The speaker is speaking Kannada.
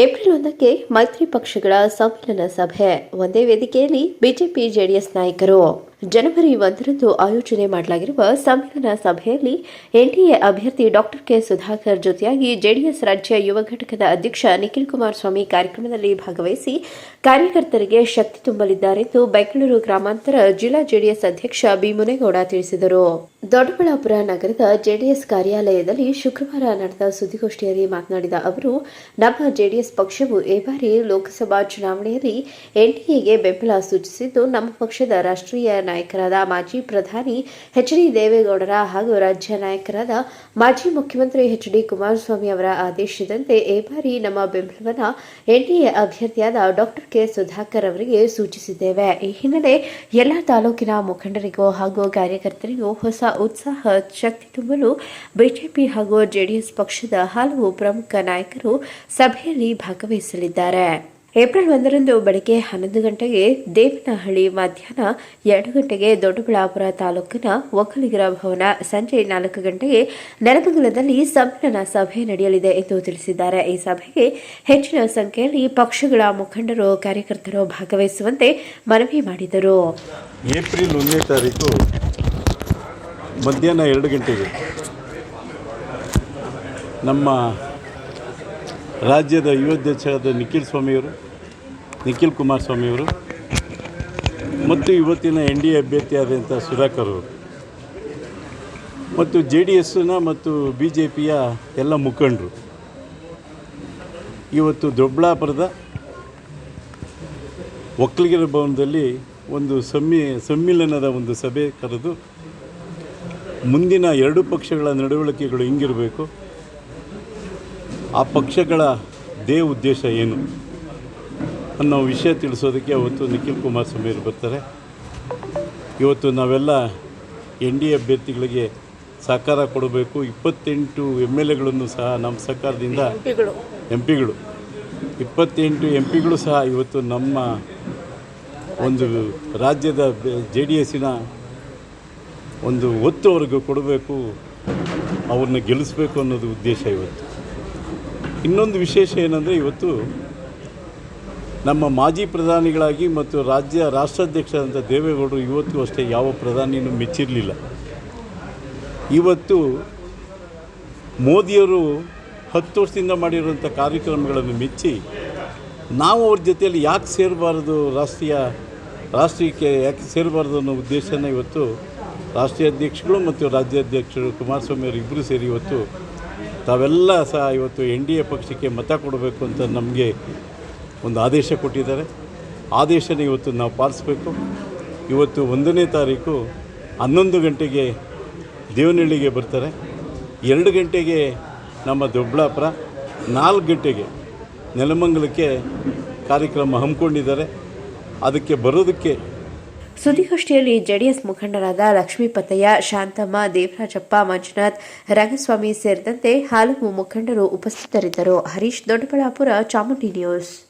ಏಪ್ರಿಲ್ ಒಂದಕ್ಕೆ ಮೈತ್ರಿ ಪಕ್ಷಗಳ ಸಮ್ಮೇಳನ ಸಭೆ. ಒಂದೇ ವೇದಿಕೆಯಲ್ಲಿ ಬಿಜೆಪಿ ಜೆಡಿಎಸ್ ನಾಯಕರು. ಜನವರಿ ಒಂದರಂದು ಆಯೋಜನೆ ಮಾಡಲಾಗಿರುವ ಸಮ್ಮೇಳನ ಸಭೆಯಲ್ಲಿ ಎನ್ಡಿಎ ಅಭ್ಯರ್ಥಿ ಡಾಕ್ಟರ್ ಕೆ ಸುಧಾಕರ್ ಜೊತೆಯಾಗಿ ಜೆಡಿಎಸ್ ರಾಜ್ಯ ಯುವ ಘಟಕದ ಅಧ್ಯಕ್ಷ ನಿಖಿಲ್ ಕುಮಾರಸ್ವಾಮಿ ಕಾರ್ಯಕ್ರಮದಲ್ಲಿ ಭಾಗವಹಿಸಿ ಕಾರ್ಯಕರ್ತರಿಗೆ ಶಕ್ತಿ ತುಂಬಲಿದ್ದಾರೆಂದು ಬೆಂಗಳೂರು ಗ್ರಾಮಾಂತರ ಜಿಲ್ಲಾ ಜೆಡಿಎಸ್ ಅಧ್ಯಕ್ಷ ಬಿ ಮುನೇಗೌಡ ತಿಳಿಸಿದರು. ದೊಡ್ಡಬಳ್ಳಾಪುರ ನಗರದ ಜೆಡಿಎಸ್ ಕಾರ್ಯಾಲಯದಲ್ಲಿ ಶುಕ್ರವಾರ ನಡೆದ ಸುದ್ದಿಗೋಷ್ಠಿಯಲ್ಲಿ ಮಾತನಾಡಿದ ಅವರು, ನಮ್ಮ ಜೆಡಿಎಸ್ ಪಕ್ಷವು ಈ ಬಾರಿ ಲೋಕಸಭಾ ಚುನಾವಣೆಯಲ್ಲಿ ಎನ್ಡಿಎಗೆ ಬೆಂಬಲ ಸೂಚಿಸಿದ್ದು, ನಮ್ಮ ಪಕ್ಷದ ರಾಷ್ಟ್ರೀಯ ನಾಯಕರಾದ ಮಾಜಿ ಪ್ರಧಾನಿ ಎಚ್ ಡಿ ದೇವೇಗೌಡರ ಹಾಗೂ ರಾಜ್ಯ ನಾಯಕರಾದ ಮಾಜಿ ಮುಖ್ಯಮಂತ್ರಿ ಎಚ್ ಡಿ ಕುಮಾರಸ್ವಾಮಿ ಅವರ ಆದೇಶದಂತೆ ಈ ಬಾರಿ ನಮ್ಮ ಬೆಂಬಲವನ್ನು ಎನ್ಡಿಎ ಅಭ್ಯರ್ಥಿಯಾದ ಡಾಕ್ಟರ್ ಕೆ ಸುಧಾಕರ್ ಅವರಿಗೆ ಸೂಚಿಸಿದ್ದೇವೆ. ಈ ಹಿನ್ನೆಲೆ ಎಲ್ಲ ತಾಲೂಕಿನ ಮುಖಂಡರಿಗೂ ಹಾಗೂ ಕಾರ್ಯಕರ್ತರಿಗೂ ಹೊಸ ಉತ್ಸಾಹ, ಶಕ್ತಿ ತುಂಬಲು ಬಿಜೆಪಿ ಹಾಗೂ ಜೆಡಿಎಸ್ ಪಕ್ಷದ ಹಲವು ಪ್ರಮುಖ ನಾಯಕರು ಸಭೆಯಲ್ಲಿ ಭಾಗವಹಿಸಲಿದ್ದಾರೆ. ಏಪ್ರಿಲ್ ಒಂದರಂದು ಬೆಳಗ್ಗೆ ಹನ್ನೊಂದು ಗಂಟೆಗೆ ದೇವನಹಳ್ಳಿ ಮಧ್ಯಾಹ್ನ ಎರಡು ಗಂಟೆಗೆ ದೊಡ್ಡಬಳ್ಳಾಪುರ ತಾಲೂಕಿನ ಒಕ್ಕಲಿಗರ ಭವನ ಸಂಜೆ ನಾಲ್ಕು ಗಂಟೆಗೆ ನೆಲಮಂಗಲದಲ್ಲಿ ಸಮ್ಮೇಳನ ಸಭೆ ನಡೆಯಲಿದೆ ಎಂದು ತಿಳಿಸಿದ್ದಾರೆ. ಈ ಸಭೆಗೆ ಹೆಚ್ಚಿನ ಸಂಖ್ಯೆಯಲ್ಲಿ ಪಕ್ಷಗಳ ಮುಖಂಡರು, ಕಾರ್ಯಕರ್ತರು ಭಾಗವಹಿಸುವಂತೆ ಮನವಿ ಮಾಡಿದರು. ಏಪ್ರಿಲ್ ಒಂದನೇ ತಾರೀಕು ಮಧ್ಯಾಹ್ನ ಎರಡು ಗಂಟೆಗೆ ನಮ್ಮ ರಾಜ್ಯದ ಯುವಾಧ್ಯಕ್ಷರಾದ ನಿಖಿಲ್ ಸ್ವಾಮಿಯವರು ನಿಖಿಲ್ ಕುಮಾರಸ್ವಾಮಿಯವರು ಮತ್ತು ಇವತ್ತಿನ ಎನ್ ಡಿ ಎ ಅಭ್ಯರ್ಥಿಯಾದಂಥ ಸುಧಾಕರ್ ಅವರು, ಮತ್ತು ಜೆ ಡಿ ಎಸ್ನ ಮತ್ತು ಬಿ ಜೆ ಪಿಯ ಎಲ್ಲ ಮುಖಂಡರು. ಇವತ್ತು ದೊಡ್ಡಬಳ್ಳಾಪುರದ ಒಕ್ಕಲಿಗರ ಭವನದಲ್ಲಿ ಒಂದು ಸಮ್ಮಿ, ಸಮ್ಮಿಲನದ ಒಂದು ಸಭೆ ಕರೆದು ಮುಂದಿನ ಎರಡು ಪಕ್ಷಗಳ ನಡವಳಿಕೆಗಳು ಹಿಂಗಿರಬೇಕು, ಆ ಪಕ್ಷಗಳ ದೇ ಉದ್ದೇಶ ಏನು? ಅನ್ನೋ ವಿಷಯ ತಿಳಿಸೋದಕ್ಕೆ ಅವತ್ತು ನಿಖಿಲ್ ಕುಮಾರಸ್ವಾಮಿ ಅವರು ಬರ್ತಾರೆ. ಇವತ್ತು ನಾವೆಲ್ಲ ಎನ್ ಡಿ ಎ ಅಭ್ಯರ್ಥಿಗಳಿಗೆ ಸಹಕಾರ ಕೊಡಬೇಕು. ಇಪ್ಪತ್ತೆಂಟು ಎಂ ಎಲ್ ಎಗಳನ್ನು ಸಹ ನಮ್ಮ ಸರ್ಕಾರದಿಂದ ಎಂ ಪಿಗಳು ಇಪ್ಪತ್ತೆಂಟು ಎಂ ಪಿಗಳು ಸಹ ಇವತ್ತು ನಮ್ಮ ಒಂದು ರಾಜ್ಯದ ಜೆ ಡಿ ಎಸ್ಸಿನ ಒಂದು ಒತ್ತು ಅವ್ರಿಗೆ ಕೊಡಬೇಕು. ಅವ್ರನ್ನ ಗೆಲ್ಲಿಸ್ಬೇಕು ಅನ್ನೋದು ಉದ್ದೇಶ ಇವತ್ತು. ಇನ್ನೊಂದು ವಿಶೇಷ ಏನಂದರೆ ಇವತ್ತು ನಮ್ಮ ಮಾಜಿ ಪ್ರಧಾನಿಗಳಾಗಿ ಮತ್ತು ರಾಜ್ಯ ರಾಷ್ಟ್ರಾಧ್ಯಕ್ಷರಾದಂಥ ದೇವೇಗೌಡರು ಇವತ್ತು ಅಷ್ಟೇ ಯಾವ ಪ್ರಧಾನಿನೂ ಮೆಚ್ಚಿರಲಿಲ್ಲ. ಇವತ್ತು ಮೋದಿಯವರು ಹತ್ತು ವರ್ಷದಿಂದ ಮಾಡಿರುವಂಥ ಕಾರ್ಯಕ್ರಮಗಳನ್ನು ಮೆಚ್ಚಿ ನಾವು ಅವ್ರ ಜೊತೆಯಲ್ಲಿ ಯಾಕೆ ಸೇರಬಾರದು ರಾಷ್ಟ್ರೀಯ ರಾಷ್ಟ್ರೀಯಕ್ಕೆ ಯಾಕೆ ಸೇರಬಾರ್ದು ಅನ್ನೋ ಉದ್ದೇಶನ ಇವತ್ತು ರಾಷ್ಟ್ರೀಯ ಅಧ್ಯಕ್ಷಗಳು ಮತ್ತು ರಾಜ್ಯಾಧ್ಯಕ್ಷರು ಕುಮಾರಸ್ವಾಮಿ ಅವರು ಇಬ್ಬರು ಸೇರಿ ಇವತ್ತು ತಾವೆಲ್ಲ ಸಹ ಇವತ್ತು ಎನ್ ಡಿ ಎ ಪಕ್ಷಕ್ಕೆ ಮತ ಕೊಡಬೇಕು ಅಂತ ನಮಗೆ ಒಂದು ಆದೇಶ ಕೊಟ್ಟಿದ್ದಾರೆ. ಆದೇಶನ ಇವತ್ತು ನಾವು ಪಾಲಿಸ್ಬೇಕು. ಇವತ್ತು ಒಂದನೇ ತಾರೀಕು ಹನ್ನೊಂದು ಗಂಟೆಗೆ ದೇವನಹಳ್ಳಿಗೆ ಬರ್ತಾರೆ. ಎರಡು ಗಂಟೆಗೆ ನಮ್ಮ ದೊಬ್ಳಾಪುರ ನಾಲ್ಕು ಗಂಟೆಗೆ ನೆಲಮಂಗಲಕ್ಕೆ ಕಾರ್ಯಕ್ರಮ ಹಮ್ಮಿಕೊಂಡಿದ್ದಾರೆ. ಅದಕ್ಕೆ ಬರೋದಕ್ಕೆ ಸುದ್ದಿಗೋಷ್ಠಿಯಲ್ಲಿ ಜೆಡಿಎಸ್ ಮುಖಂಡರಾದ ಲಕ್ಷ್ಮೀಪತಯ್ಯ ಶಾಂತಮ್ಮ, ದೇವರಾಜಪ್ಪ, ಮಂಜುನಾಥ್ ರಂಗಸ್ವಾಮಿ ಸೇರಿದಂತೆ ಹಲವು ಮುಖಂಡರು ಉಪಸ್ಥಿತರಿದ್ದರು. ಹರೀಶ್, ದೊಡ್ಡಬಳ್ಳಾಪುರ, ಚಾಮುಂಡಿ ನ್ಯೂಸ್.